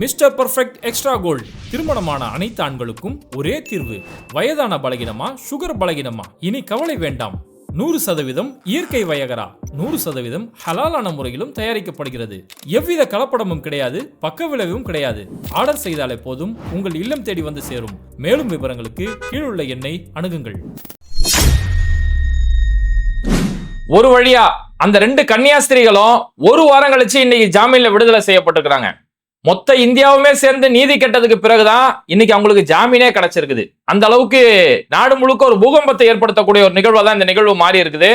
Mister perfect extra gold. திருமணமான அனைத்து ஆண்களுக்கும் ஒரே தீர்வு. வயதான பலகினமா சுகர் பலகினமா? இனி கவலை வேண்டாம். நூறு சதவீதம் இயற்கை வயகரா. நூறு சதவீதம் ஹலாலான முறையிலும் தயாரிக்கப்படுகிறது. எவ்வித கலப்படமும் கிடையாது பக்க விளைவும் கிடையாது. ஆர்டர் செய்தாலே போதும் உங்கள் இல்லம் தேடி வந்து சேரும். மேலும் விவரங்களுக்கு கீழுள்ள எண்ணை அணுகுங்கள். ஒரு வழியா அந்த ரெண்டு கன்னியாஸ்திரிகளும் ஒரு வாரம் கழிச்சு இன்னைக்கு ஜாமீன்ல விடுதலை செய்யப்பட்டிருக்கிறாங்க. மொத்த இந்தியாவுமே சேர்ந்து நீதி கெட்டதுக்கு பிறகுதான் இன்னைக்கு அவங்களுக்கு ஜாமீனே கிடைச்சிருக்குது. அந்த அளவுக்கு நாடு முழுக்க ஒரு பூகம்பத்தை ஏற்படுத்தக்கூடிய ஒரு நிகழ்வா தான் இந்த நிகழ்வு மாறி இருக்குது.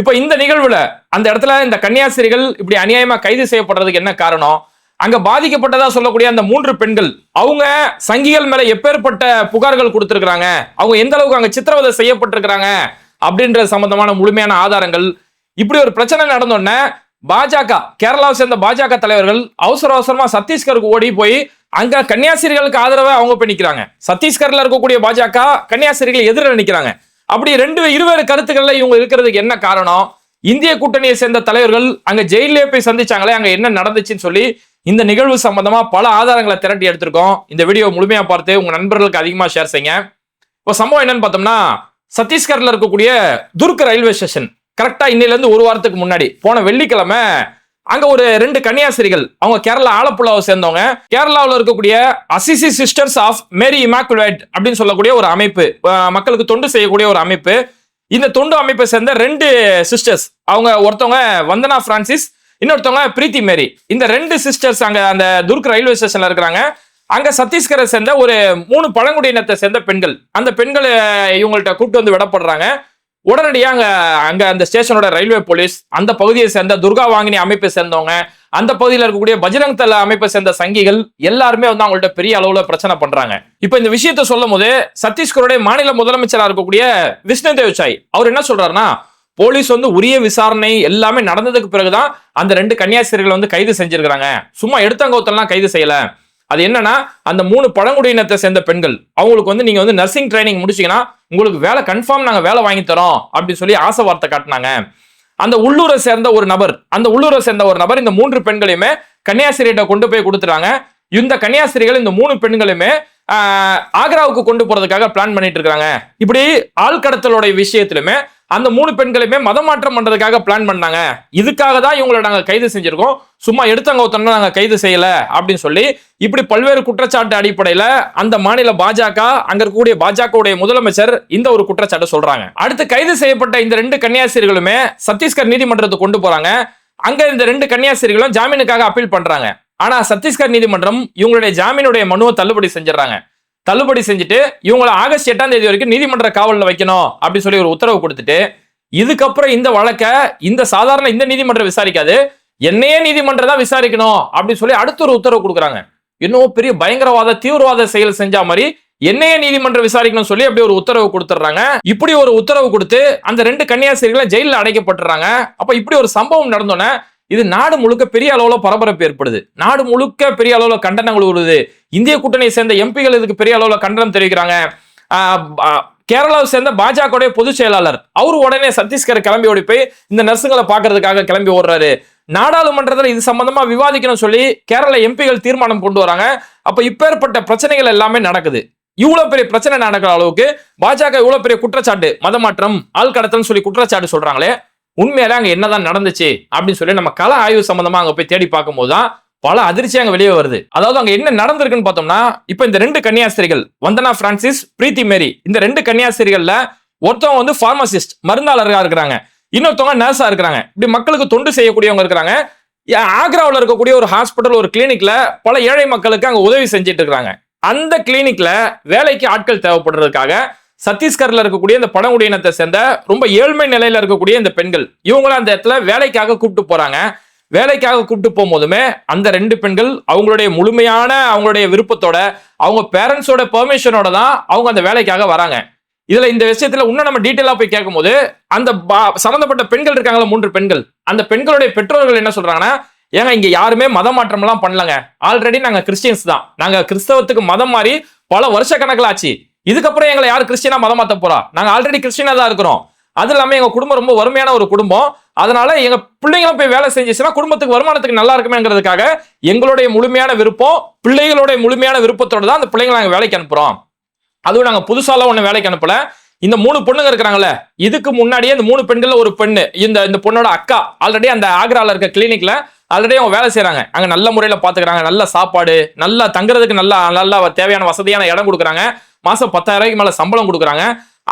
இப்ப இந்த நிகழ்வுல அந்த இடத்துல இந்த கன்னியாசிரிகள் இப்படி அநியாயமா கைது செய்யப்படுறதுக்கு என்ன காரணம்? அங்க பாதிக்கப்பட்டதா சொல்லக்கூடிய அந்த மூன்று பெண்கள் அவங்க சங்கிகள் மேல எப்பேற்பட்ட புகார்கள் கொடுத்திருக்கிறாங்க? அவங்க எந்த அளவுக்கு அங்க சித்திரவதை செய்யப்பட்டிருக்கிறாங்க? அப்படின்ற சம்பந்தமான முழுமையான ஆதாரங்கள். இப்படி ஒரு பிரச்சனை நடந்தோடனே பாஜக கேரளாவை சேர்ந்த பாஜக தலைவர்கள் அவசர அவசரமா சத்தீஸ்கருக்கு ஓடி போய் அங்க கன்னியாசிரிகளுக்கு ஆதரவை அவங்க போய் நிக்கிறாங்க. சத்தீஸ்கர்ல இருக்கக்கூடிய பாஜக கன்னியாசிரிகளை எதிரில் நிற்கிறாங்க அப்படி ரெண்டு இருவேறு கருத்துக்கள்ல இவங்க இருக்கிறதுக்கு என்ன காரணம்? இந்திய கூட்டணியை சேர்ந்த தலைவர்கள் அங்க ஜெயிலே போய் சந்திச்சாங்களே அங்க என்ன நடந்துச்சுன்னு சொல்லி இந்த நிகழ்வு சம்பந்தமா பல ஆதாரங்களை திரட்டி எடுத்திருக்கோம். இந்த வீடியோ முழுமையா பார்த்து உங்க நண்பர்களுக்கு அதிகமா ஷேர் செய்யுங்க. இப்போ சம்பவம் என்னன்னு பார்த்தோம்னா சத்தீஸ்கர்ல இருக்கக்கூடிய துர்க் ரயில்வே ஸ்டேஷன். கரெக்டாக இன்னையிலேருந்து ஒரு வாரத்துக்கு முன்னாடி. போன வெள்ளிக்கிழமை அங்க ஒரு ரெண்டு கன்னியாசிரிகள் அவங்க கேரளா ஆலப்புழாவை சேர்ந்தவங்க. கேரளாவில் இருக்கக்கூடிய Assisi sisters of Mary Immaculate அப்படின்னு சொல்லக்கூடிய ஒரு அமைப்பு மக்களுக்கு தொண்டு செய்யக்கூடிய ஒரு அமைப்பு. இந்த தொண்டு அமைப்பை சேர்ந்த ரெண்டு சிஸ்டர்ஸ் அவங்க ஒருத்தவங்க வந்தனா பிரான்சிஸ் இன்னொருத்தவங்க பிரீத்தி மேரி. இந்த ரெண்டு சிஸ்டர்ஸ் அங்க அந்த துர்க் ரயில்வே ஸ்டேஷன்ல இருக்கிறாங்க. அங்க சத்தீஸ்கரை சேர்ந்த ஒரு மூணு பழங்குடியினத்தை சேர்ந்த பெண்கள். அந்த பெண்களை இவங்கள்ட்ட கூப்பிட்டு வந்து விடப்படுறாங்க. உடனடியாக அங்க அங்க அந்த ஸ்டேஷனோட ரயில்வே போலீஸ் அந்த பகுதியை சேர்ந்த துர்கா வாங்கினி அமைப்பை சேர்ந்தவங்க அந்த பகுதியில் இருக்கக்கூடிய பஜ்ரங் தல அமைப்பை சேர்ந்த சங்கிகள் எல்லாருமே வந்து அவங்கள்ட்ட பெரிய அளவுல பிரச்சனை பண்றாங்க. இப்போ இந்த விஷயத்த சொல்லும் போது சத்தீஸ்கருடைய மாநில முதலமைச்சரா இருக்கக்கூடிய விஷ்ணுதேவ் சாய் அவர் என்ன சொல்றாருன்னா போலீஸ் வந்து உரிய விசாரணை எல்லாமே நடந்ததுக்கு பிறகுதான் அந்த ரெண்டு கன்னியாசிரியர்கள் வந்து கைது செஞ்சிருக்கிறாங்க. சும்மா எடுத்தங்கோத்தெல்லாம் கைது செய்யல. அது என்னன்னா அந்த மூணு பழங்குடியினத்தை சேர்ந்த பெண்கள் அவங்களுக்கு வந்து நீங்க வந்து நர்சிங் ட்ரைனிங் முடிச்சீங்கன்னா உங்களுக்கு வேலை கன்ஃபார்ம் நாங்க வேலை வாங்கி தரோம் அப்படின்னு சொல்லி ஆசை வார்த்தை காட்டினாங்க. அந்த உள்ளூரை சேர்ந்த ஒரு நபர் அந்த உள்ளூரை சேர்ந்த ஒரு நபர் இந்த மூன்று பெண்களையுமே கன்னியாஸ்திரியிட்ட கொண்டு போய் கொடுத்துறாங்க இந்த கன்னியாஸ்திரிகள் இந்த மூணு பெண்களுமே ஆக்ராவுக்கு கொண்டு போறதுக்காக பிளான் பண்ணிட்டு இருக்காங்க இப்படி ஆள் கடத்தலோட விஷயத்திலுமே அந்த மூணு பெண்களையுமே மதமாற்றம் பண்றதுக்காக பிளான் பண்ணாங்க. இதுக்காக தான் இவங்களை நாங்கள் கைது செஞ்சிருக்கோம். சும்மா எடுத்தவங்க ஒருத்தனா நாங்கள் கைது செய்யல அப்படின்னு சொல்லி இப்படி பல்வேறு குற்றச்சாட்டு அடிப்படையில அந்த மாநில பாஜக அங்க இருக்கக்கூடிய பாஜகவுடைய முதலமைச்சர் இந்த ஒரு குற்றச்சாட்டை சொல்றாங்க. அடுத்து கைது செய்யப்பட்ட இந்த ரெண்டு கன்னியாசிரியர்களுமே சத்தீஸ்கர் நீதிமன்றத்துக்கு கொண்டு போறாங்க. அங்க இந்த ரெண்டு கன்னியாசிரியர்களும் ஜாமீனுக்காக அப்பீல் பண்றாங்க. ஆனா சத்தீஸ்கர் நீதிமன்றம் இவங்களுடைய ஜாமீனுடைய மனுவை தள்ளுபடி செஞ்சிடறாங்க. தள்ளுபடி செஞ்சுட்டு இவங்களை ஆகஸ்ட் எட்டாம் தேதி வரைக்கும் நீதிமன்ற காவலில் வைக்கணும் அப்படின்னு சொல்லி ஒரு உத்தரவு கொடுத்துட்டு இதுக்கப்புறம் இந்த வழக்கை இந்த சாதாரண இந்த நீதிமன்றம் விசாரிக்காது என்னையே நீதிமன்றம் தான் விசாரிக்கணும் அப்படின்னு சொல்லி அடுத்த ஒரு உத்தரவு கொடுக்குறாங்க. இன்னும் பெரிய பயங்கரவாத தீவிரவாத செயல் செஞ்ச மாதிரி என்னையே நீதிமன்றம் விசாரிக்கணும் சொல்லி அப்படி ஒரு உத்தரவு கொடுத்துட்றாங்க. இப்படி ஒரு உத்தரவு கொடுத்து அந்த ரெண்டு கன்னியாசிரிகளை ஜெயிலில் அடைக்கப்பட்டுறாங்க. அப்ப இப்படி ஒரு சம்பவம் நடந்தோன்னே இது நாடு முழுக்க பெரிய அளவுல பரபரப்பு ஏற்படுது. நாடு முழுக்க பெரிய அளவுல கண்டனங்கள் வருது இந்திய கூட்டணியை சேர்ந்த எம்பிகள் இதுக்கு பெரிய அளவுல கண்டனம் தெரிவிக்கிறாங்க. கேரளாவை சேர்ந்த பாஜகவுடைய பொதுச் செயலாளர் அவர் உடனே சத்தீஸ்கர் கிளம்பி ஓடி போய் இந்த நர்சுங்களை பார்க்கறதுக்காக கிளம்பி ஓடுறாரு. நாடாளுமன்றத்தில் இது சம்பந்தமா விவாதிக்கணும் சொல்லி கேரள எம்பிகள் தீர்மானம் கொண்டு வராங்க. அப்ப இப்பேற்பட்ட பிரச்சனைகள் எல்லாமே நடக்குது. இவ்வளவு பெரிய பிரச்சனை நடக்கிற அளவுக்கு பாஜக இவ்வளவு பெரிய குற்றச்சாட்டு மதமாற்றம் ஆள் கடத்தல்னு சொல்லி குற்றச்சாட்டு சொல்றாங்களே உண்மையில அங்க என்னதான் நடந்துச்சு அப்படின்னு சொல்லி நம்ம கல ஆய்வு சம்பந்தமா அங்க போய் தேடி பார்க்கும்போது தான் பல அதிர்ச்சி அங்க வெளியே வருது. அதாவது அங்க என்ன நடந்திருக்குன்னு பார்த்தோம்னா இப்ப இந்த ரெண்டு கன்னியாஸ்திரிகள் வந்தனா பிரான்சிஸ் பிரீத்தி மேரி இந்த ரெண்டு கன்னியாஸ்திரிகள்ல ஒருத்தவங்க வந்து பார்மசிஸ்ட் மருந்தாளர்களா இருக்கிறாங்க. இன்னொருத்தவங்க நர்ஸா இருக்கிறாங்க. இப்படி மக்களுக்கு தொண்டு செய்யக்கூடியவங்க இருக்கிறாங்க. யா- இருக்கக்கூடிய ஒரு ஹாஸ்பிட்டல் ஒரு கிளினிக்ல பல ஏழை மக்களுக்கு அங்க உதவி செஞ்சுட்டு இருக்கிறாங்க. அந்த கிளினிக்ல வேலைக்கு ஆட்கள் தேவைப்படுறதுக்காக சத்தீஸ்கர்ல இருக்கக்கூடிய இந்த பழங்குடியினத்தை சேர்ந்த ரொம்ப ஏழ்மை நிலையில இருக்கக்கூடிய இந்த பெண்கள் இவங்களாம் அந்த இடத்துல வேலைக்காக கூப்பிட்டு போறாங்க. வேலைக்காக கூப்பிட்டு போகும்போதுமே அந்த ரெண்டு பெண்கள் அவங்களுடைய முழுமையான அவங்களுடைய விருப்பத்தோட அவங்க பேரண்ட்ஸோட பெர்மிஷனோட தான் அவங்க அந்த வேலைக்காக வராங்க. இதுல இந்த விஷயத்துல இன்னும் நம்ம டீட்டெயிலா போய் கேட்கும்போது அந்த பா- சம்பந்தப்பட்ட பெண்கள் இருக்காங்களா மூன்று பெண்கள். அந்த பெண்களுடைய பெற்றோர்கள் என்ன சொல்றாங்கன்னா ஏங்க இங்க யாருமே மதம் மாற்றம் எல்லாம் பண்ணலங்க. ஆல்ரெடி நாங்க கிறிஸ்டியன்ஸ் தான். நாங்க கிறிஸ்தவத்துக்கு மதம் மாறி பல வருஷ கணக்கில் ஆச்சு. இதுக்கப்புறம் எங்களை யார் கிறிஸ்டியனா மதம் மாத்த போறா? நாங்க ஆல்ரெடி கிறிஸ்டியனா தான் இருக்கிறோம். அது இல்லாம எங்க குடும்பம் ரொம்ப வறுமையான ஒரு குடும்பம். அதனால எங்க பிள்ளைங்களும் போய் வேலை செஞ்சிச்சுன்னா குடும்பத்துக்கு வருமானத்துக்கு நல்லா இருக்குமேங்கிறதுக்காக எங்களுடைய முழுமையான விருப்பம் பிள்ளைகளுடைய முழுமையான விருப்பத்தோடு தான் அந்த பிள்ளைங்களை நாங்க வேலைக்கு அனுப்புறோம். அதுவும் நாங்க புதுசாலாம் ஒண்ணு வேலைக்கு அனுப்பல. இந்த மூணு பொண்ணுங்க இருக்கிறாங்கல்ல இதுக்கு முன்னாடியே இந்த மூணு பெண்கள்ல ஒரு பெண்ணு இந்த இந்த பொண்ணோட அக்கா ஆல்ரெடி அந்த ஆக்ரால இருக்க கிளினிக்ல ஆல்ரெடி அவங்க வேலை செய்யறாங்க அங்க நல்ல முறையில பாத்துக்கிறாங்க. நல்ல சாப்பாடு நல்லா தங்குறதுக்கு நல்லா நல்லா தேவையான வசதியான இடம் கொடுக்குறாங்க. மாசம் பத்தாயிரம் ரூபாய்க்கு மேல சம்பளம் கொடுக்குறாங்க.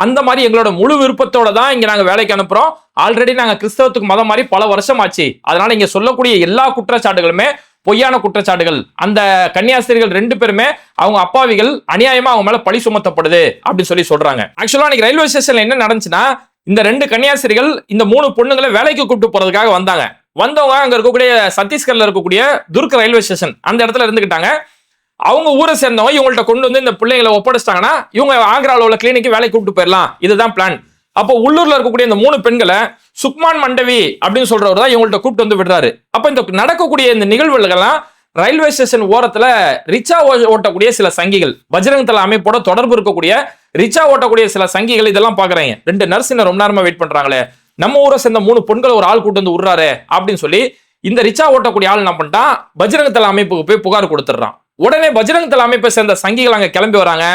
அந்த மாதிரி எங்களோட முழு விருப்பத்தோட தான் இங்க நாங்க வேலைக்கு அனுப்புறோம். ஆல்ரெடி நாங்க கிறிஸ்தவத்துக்கு மதம் மாதிரி பல வருஷம் ஆச்சு அதனால இங்க சொல்லக்கூடிய எல்லா குற்றச்சாட்டுகளுமே பொய்யான குற்றச்சாட்டுகள். அந்த கன்னியாஸ்திரிகள் ரெண்டு பேருமே அவங்க அப்பாவிகள் அநியாயமா அவங்க மேல பழி சுமத்தப்படுது அப்படின்னு சொல்லி சொல்றாங்க. ஆக்சுவலா அன்னைக்கு ரயில்வே ஸ்டேஷன்ல என்ன நடந்துச்சுன்னா இந்த ரெண்டு கன்னியாஸ்திரிகள் இந்த மூணு பொண்ணுங்களை வேலைக்கு கூப்பிட்டு போறதுக்காக வந்தாங்க. வந்தவங்க அங்க இருக்கக்கூடிய சத்தீஸ்கர்ல இருக்கக்கூடிய துர்க் ரயில்வே ஸ்டேஷன். அந்த இடத்துல இருந்துகிட்டாங்க. அவங்க ஊரை சேர்ந்தவங்க இவங்கள்ட்ட கொண்டு வந்து இந்த பிள்ளைங்களை ஒப்படைச்சிட்டாங்கன்னா இவங்க ஆக்ராவில் உள்ள கிளினிக்கு வேலைக்கு கூப்பிட்டு போயிடலாம் இதுதான் பிளான் அப்போ உள்ளூர்ல இருக்கக்கூடிய இந்த மூணு பெண்களை சுக்மான் மண்டவி அப்படின்னு சொல்றவர் தான் இவங்கள்ட்ட கூப்பிட்டு வந்து விடுறாரு. அப்போ இந்த நடக்கக்கூடிய இந்த நிகழ்வுகளெல்லாம் ரயில்வே ஸ்டேஷன் ஓரத்துல ரிச்சா ஓ- ஓட்டக்கூடிய சில சங்கிகள் பஜ்ரங் தலா அமைப்போட தொடர்பு இருக்கக்கூடிய ரிச்சா ஓட்டக்கூடிய சில சங்கிகள் இதெல்லாம் பாக்குறாங்க. ரெண்டு நர்ஸ் ரொம்ப நேரமா வெயிட் பண்றாங்களே. நம்ம ஊரை சேர்ந்த மூணு பெண்களை ஒரு ஆள் கூட்டு வந்து விடுறாரு அப்படின்னு சொல்லி இந்த ரிச்சா ஓட்டக்கூடிய ஆள் என்ன பண்ணிட்டான்? பஜ்ரங் தலா அமைப்புக்கு போய் புகார் கொடுத்துட்றான். உடனே பஜ்ரங் தள அமைப்பை சேர்ந்த சங்கிகள் அங்க கிளம்பி வராங்க.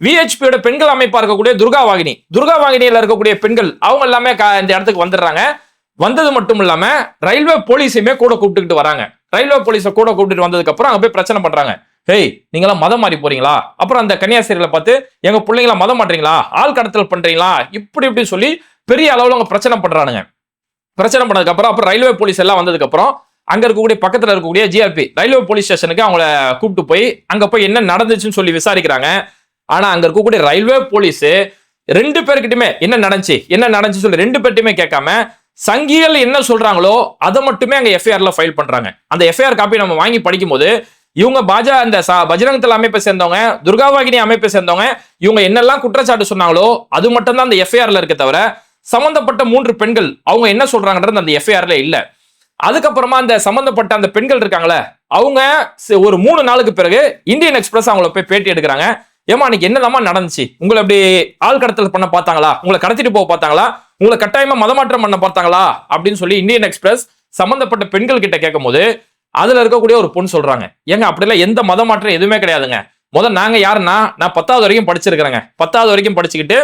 விஹெச்பியோட பெண்கள் அமைப்பா இருக்கக்கூடிய துர்கா வாகினி. துர்கா வாகினியில இருக்கக்கூடிய பெண்கள் அவங்க எல்லாமே இந்த இடத்துக்கு வந்துடுறாங்க. வந்தது மட்டும் இல்லாம ரயில்வே போலீஸையுமே கூட கூப்பிட்டுக்கிட்டு வராங்க. ரயில்வே போலீஸை கூட கூப்பிட்டு வந்ததுக்கு அப்புறம் அங்க போய் பிரச்சனை பண்றாங்க. ஹேய் நீங்களாம் மதம் மாறி போறீங்களா? அப்புறம் அந்த கன்னியாஸ்திரிகளை பார்த்து எங்க பிள்ளைங்களா மதம் மாட்டீங்களா ஆள் கடத்தல் பண்றீங்களா? இப்படி இப்படி சொல்லி பெரிய அளவுல அவங்க பிரச்சனை பண்றானுங்க. பிரச்சனை பண்ணதுக்கு அப்புறம் அப்புறம் ரயில்வே போலீஸ் எல்லாம் வந்ததுக்கு அப்புறம் அங்க இருக்கக்கூடிய பக்கத்துல இருக்கக்கூடிய ஜிஆர்பி ரயில்வே போலீஸ் ஸ்டேஷனுக்கு அவங்கள கூப்பிட்டு போய் அங்க போய் என்ன நடந்துச்சுன்னு சொல்லி விசாரிக்கிறாங்க. ஆனா அங்க இருக்கக்கூடிய ரயில்வே போலீஸ் ரெண்டு பேர்கிட்டயுமே என்ன நடந்துச்சு என்ன நடந்துச்சு சொல்லி ரெண்டு பேர்கிட்டயுமே கேட்காம சங்கிகள் என்ன சொல்றாங்களோ அதை மட்டுமே அங்க எஃப்ஐஆர்ல ஃபைல் பண்றாங்க. அந்த எஃப்ஐஆர் காப்பி நம்ம வாங்கி படிக்கும்போது இவங்க பாஜா அந்த பஜ்ரங் தள அமைப்பை சேர்ந்தவங்க துர்காவாகினி அமைப்பை சேர்ந்தவங்க இவங்க என்னெல்லாம் குற்றச்சாட்டு சொன்னாங்களோ அது மட்டும்தான் அந்த எஃப்ஐஆர்ல இருக்க தவிர சம்பந்தப்பட்ட மூன்று பெண்கள் அவங்க என்ன சொல்றாங்கன்றது அந்த எஃப்ஐஆர்ல இல்லை. அதுக்கப்புறமா அந்த சம்பந்தப்பட்ட அந்த பெண்கள் இருக்காங்களே அவங்க ஒரு மூணு நாளுக்கு பிறகு இந்தியன் எக்ஸ்பிரஸ் அவங்கள போய் பேட்டி எடுக்கிறாங்க. ஏமா அன்னைக்கு என்னதாம்மா நடந்துச்சு? உங்களை அப்படி ஆள் கடத்தல் பண்ண பார்த்தாங்களா? உங்களை கடத்திட்டு போக பார்த்தாங்களா? உங்களை கட்டாயமா மதமாற்றம் பண்ண பார்த்தாங்களா? அப்படின்னு சொல்லி இந்தியன் எக்ஸ்பிரஸ் சம்பந்தப்பட்ட பெண்கள் கிட்ட கேட்கும்போது அதுல இருக்கக்கூடிய ஒரு பொண்ணு சொல்றாங்க ஏங்க அப்படிலாம் எந்த மதமாற்றம் எதுவுமே கிடையாதுங்க. முதல் நாங்க யாருன்னா நான் பத்தாவது வரைக்கும் படிச்சிருக்கிறேங்க. பத்தாவது வரைக்கும் படிச்சுக்கிட்டு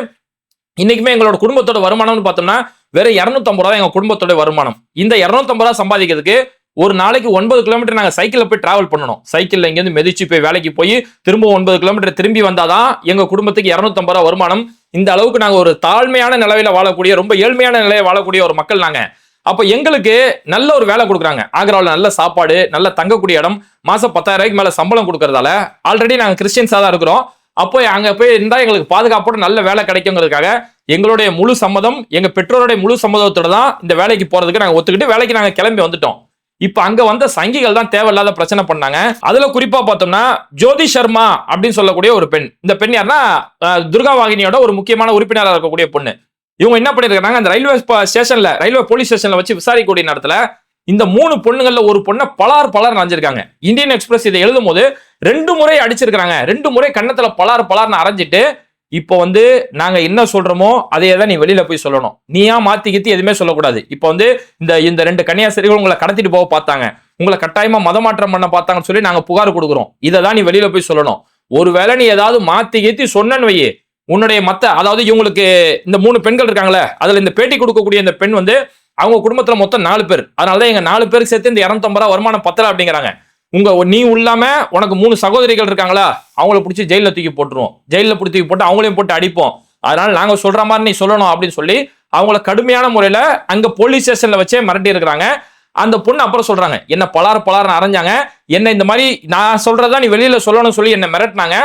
இன்னைக்குமே எங்களோட குடும்பத்தோட வருமானம்னு பார்த்தோம்னா வெறும் இரநூத்தம்பது ரூபா எங்க குடும்பத்தோட வருமானம். இந்த இரநூத்தம்பது ரூபா சம்பாதிக்கிறதுக்கு ஒரு நாளைக்கு ஒன்பது கிலோமீட்டர் நாங்கள் சைக்கிளில் போய் டிராவல் பண்ணணும். சைக்கிளில் இங்கேருந்து மெதிச்சு போய் வேலைக்கு போய் திரும்ப ஒன்பது கிலோமீட்டர் திரும்பி வந்தாதான் எங்கள் குடும்பத்துக்கு இரநூத்தம்பது ரூபா வருமானம். இந்த அளவுக்கு நாங்கள் ஒரு தாழ்மையான நிலவையில் வாழக்கூடிய ரொம்ப ஏழ்மையான நிலையை வாழக்கூடிய ஒரு மக்கள் நாங்கள் அப்போ எங்களுக்கு நல்ல ஒரு வேலை கொடுக்குறாங்க. ஆக்ராவில் நல்ல சாப்பாடு நல்ல தங்கக்கூடிய இடம். மாதம் பத்தாயிரம் ரூபாய்க்கு மேலே சம்பளம் கொடுக்கறதால ஆல்ரெடி நாங்கள் கிறிஸ்டியன்ஸாக தான் இருக்கிறோம். அப்போ அங்கே போய் இருந்தால் எங்களுக்கு பாதுகாப்போட நல்ல வேலை கிடைக்குங்கிறதுக்காக எங்களுடைய முழு சம்மதம் எங்கள் பெற்றோருடைய முழு சம்மதத்தோட தான் இந்த வேலைக்கு போகிறதுக்கு நாங்கள் ஒத்துக்கிட்டு வேலைக்கு நாங்கள் கிளம்பி வந்துட்டோம். இப்போ அங்கே வந்த சங்கிகள் தான் தேவையில்லாத பிரச்சனை பண்ணாங்க. அதில் குறிப்பாக பார்த்தோம்னா ஜோதி சர்மா அப்படின்னு சொல்லக்கூடிய ஒரு பெண். இந்த பெண் யாருன்னா துர்கா வாகினியோட ஒரு முக்கியமான உறுப்பினராக இருக்கக்கூடிய பொண்ணு. இவங்க என்ன பண்ணியிருக்காங்க அந்த ரயில்வே ஸ்டேஷனில் ரயில்வே போலீஸ் ஸ்டேஷனில் வச்சு விசாரிக்கக்கூடிய நேரத்தில் இந்த மூணு பொண்ணுங்களில் ஒரு பொண்ணை பலார் பலார் அரைஞ்சிருக்காங்க இந்தியன் எக்ஸ்பிரஸ் இதை எழுதும் போது ரெண்டு முறை அடிச்சிருக்கிறாங்க. ரெண்டு முறை கன்னத்துல பலார் பலார்னு அரைஞ்சிட்டு இப்போ வந்து நாங்க என்ன சொல்றோமோ அதையே தான் நீ வெளியில போய் சொல்லணும். நீயா மாத்தி கித்தி எதுவுமே சொல்லக்கூடாது. இப்போ வந்து இந்த இந்த ரெண்டு கன்னியாசிரிகள் உங்களை கடத்திட்டு போக பார்த்தாங்க. உங்களை கட்டாயமா மதமாற்றம் பண்ண பார்த்தாங்கன்னு சொல்லி நாங்க புகார் கொடுக்குறோம். இதை தான் நீ வெளியில போய் சொல்லணும். ஒருவேளை நீ ஏதாவது மாத்தி கீத்தி சொன்னன்னு வையே உன்னுடைய மத்த அதாவது இவங்களுக்கு இந்த மூணு பெண்கள் இருக்காங்களே அதுல இந்த பேட்டி கொடுக்கக்கூடிய இந்த பெண் வந்து அவங்க குடும்பத்துல மொத்தம் நாலு பேர். அதனாலதான் எங்க நாலு பேருக்கு சேர்த்து இந்த இரநூத்தம்பது ரூபா வருமானம் பத்தல அப்படிங்கிறாங்க. உங்க நீ இல்லாம உனக்கு மூணு சகோதரிகள் இருக்காங்களா? அவங்கள பிடிச்சி ஜெயில தூக்கி போட்டுருவோம் ஜெயில பிடி தூக்கி போட்டு அவங்களையும் போட்டு அடிப்போம். அதனால நாங்க சொல்ற மாதிரி நீ சொல்லணும் அப்படின்னு சொல்லி அவங்கள கடுமையான முறையில அங்க போலீஸ் ஸ்டேஷன்ல வச்சே மிரட்டி இருக்கிறாங்க. அந்த பொண்ணு அப்புறம் சொல்றாங்க என்ன பலார் பலார்னு அரைஞ்சாங்க. என்ன இந்த மாதிரி நான் சொல்றதா நீ வெளியில சொல்லணும்னு சொல்லி என்ன மிரட்டினாங்க.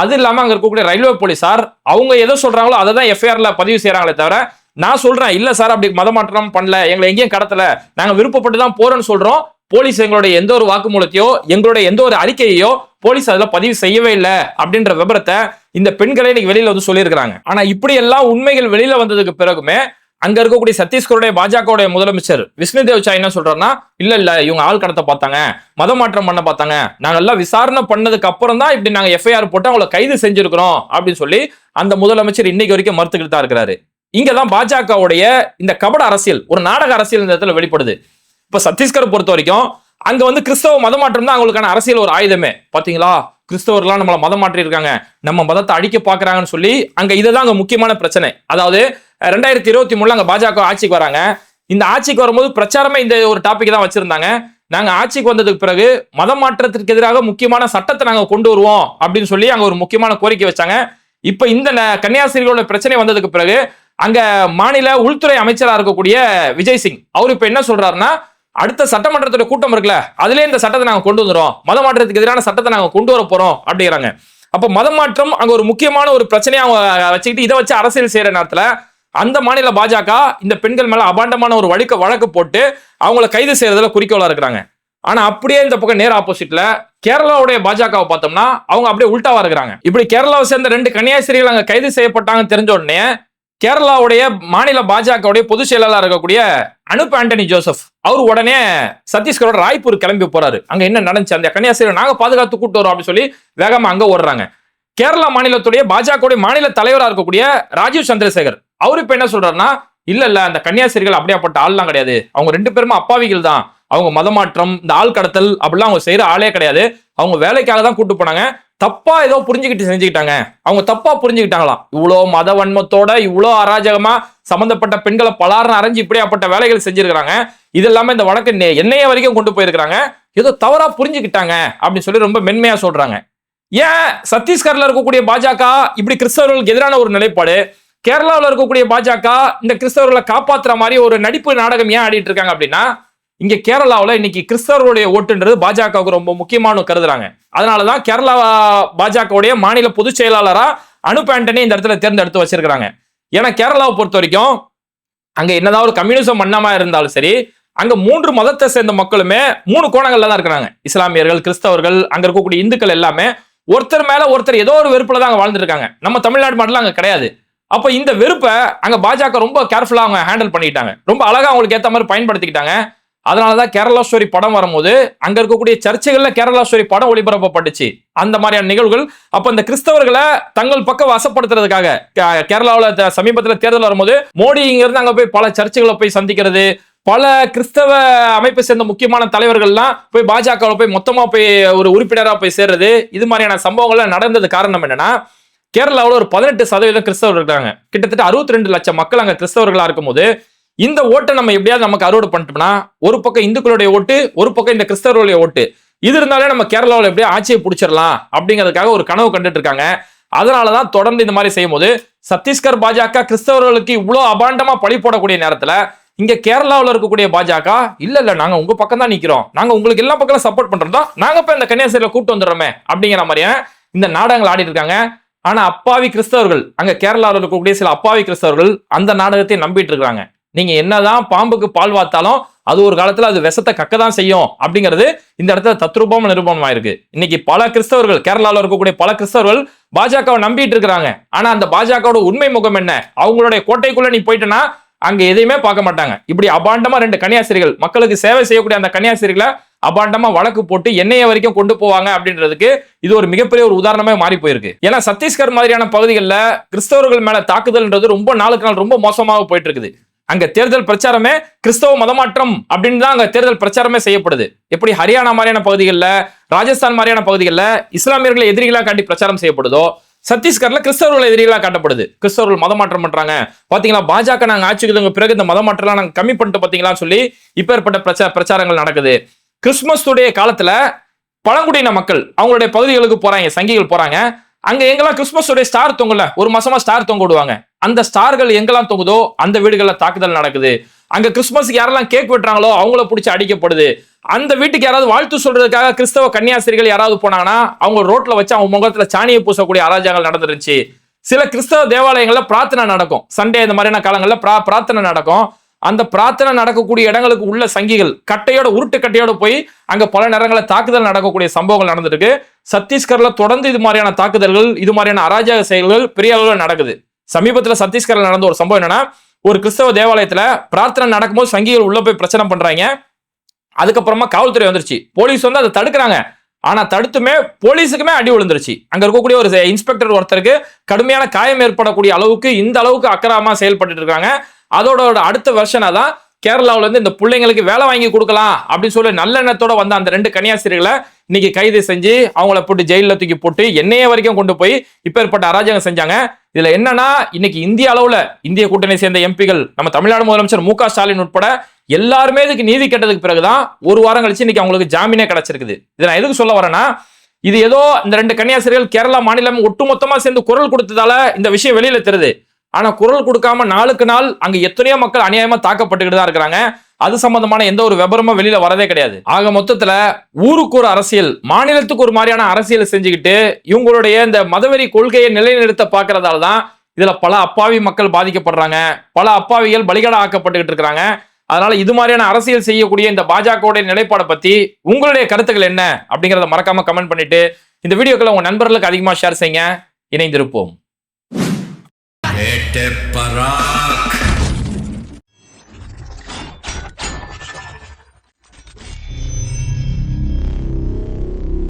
அது இல்லாம அங்க இருக்கக்கூடிய ரயில்வே போலீஸார் அவங்க எதை சொல்றாங்களோ அதை தான் எஃப்ஐஆர்ல பதிவு செய்யறாங்களே தவிர நான் சொல்றேன் இல்ல சார் அப்படி மதமாற்றம் பண்ணல. எங்களை எங்கேயும் கடத்தல. நாங்க விருப்பப்பட்டு தான் போறோம்னு சொல்றோம். போலீஸ் எங்களுடைய எந்த ஒரு வாக்குமூலத்தையோ எங்களுடைய எந்த ஒரு அறிக்கையையோ போலீஸ் அதில் பதிவு செய்யவே இல்லை அப்படின்ற விபரத்தை இந்த பெண்களே இன்னைக்கு வெளியில வந்து சொல்லியிருக்கிறாங்க. ஆனா இப்படி எல்லாம் உண்மைகள் வெளியில வந்ததுக்கு பிறகுமே அங்க இருக்கக்கூடிய சத்தீஸ்கருடைய பாஜகவுடைய முதலமைச்சர் விஷ்ணு தேவ் சாய் என்ன சொல்றாருன்னா இல்ல இல்ல இவங்க ஆள் கடத்த பார்த்தாங்க. மதமாற்றம் பண்ண பார்த்தாங்க. நாங்க எல்லாம் விசாரணை பண்ணதுக்கு அப்புறம் தான் இப்படி நாங்க எஃப்ஐஆர் போட்டு அவங்கள கைது செஞ்சிருக்கிறோம். அப்படின்னு சொல்லி அந்த முதலமைச்சர் இன்னைக்கு வரைக்கும் மறுத்துக்கிட்டு தான் இருக்கிறாரு. இங்கதான் பாஜகவுடைய இந்த கபட அரசியல் ஒரு நாடக அரசியல் இந்த இடத்துல வெளிப்படுது. இப்ப சத்தீஸ்கர் பொறுத்த வரைக்கும் அங்க வந்து கிறிஸ்தவ மதமாற்றம் தான் அவங்களுக்கான அரசியல் ஒரு ஆயுதமே. பாத்தீங்களா? கிறிஸ்தவர்லாம் நம்மள மதம் மாற்றி இருக்காங்க நம்ம மதத்தை அடிக்க பாக்குறாங்கன்னு சொல்லி அங்க இதுதான் அங்க முக்கியமான பிரச்சனை. அதாவது ரெண்டாயிரத்தி இருபத்தி மூணுல அங்க பாஜக ஆட்சிக்கு வராங்க. இந்த ஆட்சிக்கு வரும்போது பிரச்சாரமே இந்த ஒரு டாபிக் தான் வச்சிருந்தாங்க. நாங்க ஆட்சிக்கு வந்ததுக்கு பிறகு மதம் மாற்றத்திற்கு எதிராக முக்கியமான சட்டத்தை நாங்க கொண்டு வருவோம் அப்படின்னு சொல்லி அங்க ஒரு முக்கியமான கோரிக்கை வச்சாங்க. இப்ப இந்த ந- பிரச்சனை வந்ததுக்கு பிறகு அங்க மாநில உள்துறை அமைச்சரா இருக்கக்கூடிய விஜய் சிங் அவர் இப்ப என்ன சொல்றாருன்னா அடுத்த சட்டமன்றத்தோட கூட்டம் இருக்குல்ல அதுலேயே இந்த சட்டத்தை நாங்கள் கொண்டு வந்துடும் மத மாற்றத்துக்கு எதிரான சட்டத்தை நாங்கள் கொண்டு வர போகிறோம் அப்படிங்கிறாங்க. அப்போ மதம் மாற்றம் அங்கே ஒரு முக்கியமான ஒரு பிரச்சனையை அவங்க வச்சுக்கிட்டு இதை வச்சு அரசியல் செய்கிற நேரத்தில் அந்த மாநில பாஜக இந்த பெண்கள் மேலே அபாண்டமான ஒரு வழக்கு வழக்கு போட்டு அவங்கள கைது செய்யறதுல குறிக்கோளாக இருக்கிறாங்க. ஆனால் அப்படியே இந்த பக்கம் நேர் ஆப்போசிட்டில் கேரளாவுடைய பாஜகவை பார்த்தோம்னா அவங்க அப்படியே உள்டாவாக இருக்கிறாங்க. இப்படி கேரளாவை சேர்ந்த ரெண்டு கன்னியாசிரிகள் அங்கே கைது செய்யப்பட்டாங்கன்னு தெரிஞ்ச உடனே கேரளாவுடைய மாநில பாஜகவுடைய பொதுச் செயலாளர் இருக்கக்கூடிய அனுப் ஆண்டனி ஜோசப். அவர் உடனே சத்தீஸ்கரோட ராய்ப்பூர் கிளம்பி போறாரு. அங்க என்ன நடந்துச்சு? அந்த கன்னியாசிரியர் நாங்க பாதுகாத்து கூட்டு வரோம் அப்படின்னு சொல்லி வேகமா அங்க ஓடுறாங்க. கேரளா மாநிலத்துடைய பாஜகவுடைய மாநில தலைவராக இருக்கக்கூடிய ராஜீவ் சந்திரசேகர் அவர் இப்ப என்ன சொல்றாருன்னா இல்ல இல்ல அந்த கன்னியாசிரியர்கள் அப்படியாப்பட்ட ஆள்லாம் கிடையாது. அவங்க ரெண்டு பேருமே அப்பாவிகள் தான். அவங்க மதமாற்றம் இந்த ஆள் கடத்தல் அப்படிலாம் அவங்க செய்யற ஆளே கிடையாது. அவங்க வேலைக்காக தான் கூட்டு போனாங்க. தப்பா ஏதோ புரிஞ்சுக்கிட்டு செஞ்சுக்கிட்டாங்க. அவங்க தப்பா புரிஞ்சுக்கிட்டாங்களாம். இவ்வளோ மத வன்மத்தோட இவ்வளோ அராஜகமா சம்பந்தப்பட்ட பெண்களை பலார்னு அரைஞ்சு இப்படியாப்பட்ட வேலைகள் செஞ்சிருக்கிறாங்க. இது எல்லாமே இந்த வழக்கு என்னைய வரைக்கும் கொண்டு போயிருக்கிறாங்க. ஏதோ தவறா புரிஞ்சுக்கிட்டாங்க அப்படின்னு சொல்லி ரொம்ப மென்மையா சொல்றாங்க. ஏன் சத்தீஸ்கர்ல இருக்கக்கூடிய பாஜக இப்படி கிறிஸ்தவர்களுக்கு எதிரான ஒரு நிலைப்பாடு? கேரளாவில் இருக்கக்கூடிய பாஜக இந்த கிறிஸ்தவர்களை காப்பாத்துற மாதிரி ஒரு நடிப்பு நாடகம் ஏன் ஆடிட்டு இருக்காங்க அப்படின்னா இங்கே கேரளாவில் இன்னைக்கு கிறிஸ்தவர்களுடைய ஓட்டுன்றது பாஜகவுக்கு ரொம்ப முக்கியமான கருதுறாங்க. அதனாலதான் கேரளா பாஜகவுடைய மாநில பொதுச் செயலாளராக அனுப் ஆண்டனி இந்த இடத்துல தேர்ந்தெடுத்து வச்சிருக்கிறாங்க. ஏன்னா கேரளாவை பொறுத்த வரைக்கும் அங்கே என்னதான் ஒரு கம்யூனிசம் மன்னமா இருந்தாலும் சரி அங்க மூன்று மதத்தை சேர்ந்த மக்களுமே மூணு கோணங்கள்ல தான் இருக்கிறாங்க. இஸ்லாமியர்கள் கிறிஸ்தவர்கள் அங்க இருக்கக்கூடிய இந்துக்கள் எல்லாமே ஒருத்தர் மேல ஒருத்தர் ஏதோ ஒரு வெறுப்புல தான் அங்க வாழ்ந்துருக்காங்க. நம்ம தமிழ்நாடு மாடல அங்க கிடையாது. அப்ப இந்த வெறுப்பை அங்க பாஜக ரொம்ப கேர்ஃபுல்லா அவங்க ஹேண்டில் பண்ணிக்கிட்டாங்க. ரொம்ப அழகா அவங்களுக்கு ஏத்த மாதிரி பயன்படுத்திக்கிட்டாங்க. அதனாலதான் கேரளா கேரளாஸ்வரி படம் வரும்போது அங்க இருக்கக்கூடிய சர்ச்சைகள்ல கேரளாஸ்வரி படம் ஒளிபரப்பப்பட்டுச்சு. அந்த மாதிரியான நிகழ்வுகள். அப்ப இந்த கிறிஸ்தவர்களை தங்கள் பக்கம் வசப்படுத்துறதுக்காக கே- சமீபத்தில் தேர்தல் வரும்போது மோடி இங்கிருந்து அங்க போய் பல சர்ச்சுகளை போய் சந்திக்கிறது. பல கிறிஸ்தவ அமைப்பை சேர்ந்த முக்கியமான தலைவர்கள்லாம் போய் பாஜகவில் போய் மொத்தமா போய் ஒரு உறுப்பினராக போய் சேர்றது. இது மாதிரியான சம்பவங்கள்லாம் நடந்தது காரணம் என்னன்னா கேரளாவில் ஒரு பதினெட்டு சதவீதம் கிறிஸ்தவர்கள் இருக்காங்க. கிட்டத்தட்ட அறுபத்தி ரெண்டு லட்சம் மக்கள் அங்கே கிறிஸ்தவர்களாக இருக்கும்போது இந்த ஓட்டை நம்ம எப்படியாவது நமக்கு அறுவடை பண்ணிட்டோம்னா ஒரு பக்கம் இந்துக்களுடைய ஓட்டு ஒரு பக்கம் இந்த கிறிஸ்தவர்களுடைய ஓட்டு. இது இருந்தாலே நம்ம கேரளாவில் எப்படியா ஆட்சியை பிடிச்சிடலாம் அப்படிங்கிறதுக்காக ஒரு கனவு கண்டுட்டு இருக்காங்க. அதனாலதான் தொடர்ந்து இந்த மாதிரி செய்யும்போது சத்தீஸ்கர் பாஜக கிறிஸ்தவர்களுக்கு இவ்வளோ அபாண்டமா பழி போடக்கூடிய நேரத்துல இங்க கேரளாவில் இருக்கக்கூடிய பாஜக இல்ல இல்ல நாங்க உங்க பக்கம் தான் நிக்கிறோம். நாங்க உங்களுக்கு எல்லா பக்கம் சப்போர்ட் பண்றோம் நாங்கள் நாங்க இப்ப இந்த கன்னியாகுமரியில கூட்டு வந்துடுறோமே அப்படிங்கிற மாதிரியான இந்த நாடகங்கள் ஆடிட்டு இருக்காங்க. ஆனா அப்பாவி கிறிஸ்தவர்கள் அங்க கேரளாவில் இருக்கக்கூடிய சில அப்பாவி கிறிஸ்தவர்கள் அந்த நாடகத்தை நம்பிட்டு இருக்காங்க நீங்க என்னதான் பாம்புக்கு பால் வாத்தாலும் அது ஒரு காலத்துல அது விஷத்தை கக்க தான் செய்யும் அப்படிங்கிறது இந்த இடத்துல தத்ரூபம் நிரூபணமா இருக்கு இன்னைக்கு பல கிறிஸ்தவர்கள் கேரளாவில் இருக்கக்கூடிய பல கிறிஸ்தவர்கள் பாஜகவை நம்பிட்டு இருக்கிறாங்க. ஆனா அந்த பாஜகவோட உண்மை முகம் என்ன? அவங்களுடைய கோட்டைக்குள்ள நீ போயிட்டனா அங்க எதையுமே பார்க்க மாட்டாங்க. இப்படி அபாண்டமா ரெண்டு கன்னியாசிரிகள் மக்களுக்கு சேவை செய்யக்கூடிய அந்த கன்னியாசிரிகளை அபாண்டமா வழக்கு போட்டு எண்ணெய வரைக்கும் கொண்டு போவாங்க அப்படின்றதுக்கு இது ஒரு மிகப்பெரிய ஒரு உதாரணமே மாறி போயிருக்கு. ஏன்னா சத்தீஸ்கர் மாதிரியான பகுதிகளில் கிறிஸ்தவர்கள் மேல தாக்குதல்ன்றது ரொம்ப நாளுக்கு நாள் ரொம்ப மோசமாக போயிட்டு இருக்குது. அங்க தேர்தல் பிரச்சாரமே கிறிஸ்தவ மதமாற்றம் அப்படின்னு தான் அங்க தேர்தல் பிரச்சாரமே செய்யப்படுது. எப்படி ஹரியானா மாதிரியான பகுதிகளில் ராஜஸ்தான் மாதிரியான பகுதிகளில் இஸ்லாமியர்களை எதிரிகளாக காட்டி பிரச்சாரம் செய்யப்படுதோ சத்தீஸ்கர்ல கிறிஸ்தவர்கள் எதிரிகளாக காட்டப்படுது. கிறிஸ்தவர்கள் மதமாற்றம் பண்றாங்க. பாத்தீங்களா பாஜக நாங்க ஆட்சிக்கு பிறகு இந்த மதமாற்றம்லாம் நாங்க கம்மி பண்ணிட்டு பாத்தீங்களான்னு சொல்லி இப்பேற்பட்ட பிரச்சார பிரச்சாரங்கள் நடக்குது. கிறிஸ்துமஸ் உடைய காலத்துல பழங்குடியின மக்கள் அவங்களுடைய பகுதிகளுக்கு போறாங்க சங்கிகள் போறாங்க. அங்க எங்கெல்லாம் கிறிஸ்துமஸ் உடைய ஸ்டார் தொங்கல ஒரு மாசமா ஸ்டார் தொங்க விடுவாங்க அந்த ஸ்டார்கள் எங்கெல்லாம் தொங்குதோ அந்த வீடுகள்ல தாக்குதல் நடக்குது. அங்க கிறிஸ்மஸுக்கு யாரெல்லாம் கேக் வெட்டுறாங்களோ அவங்கள பிடிச்சி அடிக்கப்படுது. அந்த வீட்டுக்கு யாராவது வாழ்த்து சொல்றதுக்காக கிறிஸ்தவ கன்னியாசிரிகள் யாராவது போனாங்கன்னா அவங்க ரோட்ல வச்சு அவங்க முகத்துல சாணியை பூசக்கூடிய அராஜகங்கள் நடந்துருச்சு சில கிறிஸ்தவ தேவாலயங்கள்ல பிரார்த்தனை நடக்கும். சண்டே இந்த மாதிரியான காலங்கள்ல பிரா பிரார்த்தனை நடக்கும். அந்த பிரார்த்தனை நடக்கக்கூடிய இடங்களுக்கு உள்ள சங்கிகள் கட்டையோட உருட்டு கட்டையோட போய் அங்க பல நேரங்களில் தாக்குதல் நடக்கக்கூடிய சம்பவங்கள் நடந்திருக்கு. சத்தீஸ்கர்ல தொடர்ந்து இது மாதிரியான தாக்குதல்கள் இது மாதிரியான அராஜக செயல்கள் பெரிய அளவில் நடக்குது. சமீபத்தில் சத்தீஸ்கர்ல நடந்த ஒரு சம்பவம் என்னன்னா ஒரு கிறிஸ்தவ தேவாலயத்துல பிரார்த்தனை நடக்கும்போது சங்கிகள் உள்ள போய் பிரச்சனை பண்றாங்க. அதுக்கப்புறமா காவல்துறை வந்துருச்சு. போலீஸ் வந்து அதை தடுக்கிறாங்க. ஆனா தடுத்துமே போலீஸுக்குமே அடி விழுந்துருச்சு. அங்க இருக்கக்கூடிய ஒரு இன்ஸ்பெக்டர் ஒருத்தருக்கு கடுமையான காயம் ஏற்படக்கூடிய அளவுக்கு இந்த அளவுக்கு அக்கறமா செயல்பட்டு இருக்காங்க. அதோட அடுத்த வருஷனா தான் கேரளாவில் இருந்து இந்த பிள்ளைங்களுக்கு வேலை வாங்கி கொடுக்கலாம் அப்படின்னு சொல்லி நல்லெண்ணத்தோட வந்த அந்த ரெண்டு கன்னியாசிரியர்களை இன்னைக்கு கைது செஞ்சு அவங்கள போட்டு ஜெயில தூக்கி போட்டு என்னைய வரைக்கும் கொண்டு போய் இப்பேற்பட்ட அராஜகம் செஞ்சாங்க. இதுல என்னன்னா இன்னைக்கு இந்திய அளவுல இந்திய கூட்டணி சேர்ந்த எம்பிகள் நம்ம தமிழ்நாடு முதலமைச்சர் மு ஸ்டாலின் உட்பட எல்லாருமே இதுக்கு நீதி கேட்டதுக்கு பிறகுதான் ஒரு வாரம் கழிச்சு இன்னைக்கு அவங்களுக்கு ஜாமீனே கிடைச்சிருக்குது. இதை நான் எதுக்கு சொல்ல வரேன்னா இது ஏதோ இந்த ரெண்டு கன்னியாசிரியர்கள் கேரளா மாநிலம் ஒட்டுமொத்தமா சேர்ந்து குரல் கொடுத்ததால இந்த விஷயம் வெளியில தெரியுது. ஆனால் குரல் கொடுக்காம நாளுக்கு நாள் அங்கே எத்தனையோ மக்கள் அநியாயமாக தாக்கப்பட்டுக்கிட்டு தான் இருக்கிறாங்க. அது சம்பந்தமான எந்த ஒரு விபரமும் வெளியில வரதே கிடையாது. ஆக மொத்தத்துல ஊருக்கு ஒரு அரசியல் மாநிலத்துக்கு ஒரு மாதிரியான அரசியலை செஞ்சுக்கிட்டு இவங்களுடைய இந்த மதவெறி கொள்கையை நிலைநிறுத்த பாக்குறதால தான் இதுல பல அப்பாவி மக்கள் பாதிக்கப்படுறாங்க. பல அப்பாவிகள் பலிகடா ஆக்கப்பட்டுக்கிட்டு இருக்கிறாங்க. அதனால இது மாதிரியான அரசியல் செய்யக்கூடிய இந்த பாஜகவுடைய நிலைப்பாடை பத்தி உங்களுடைய கருத்துக்கள் என்ன அப்படிங்கிறத மறக்காம கமெண்ட் பண்ணிட்டு இந்த வீடியோக்களை உங்க நண்பர்களுக்கு அதிகமாக ஷேர் செய்யுங்க. இணைந்திருப்போம். வேட்டை பரா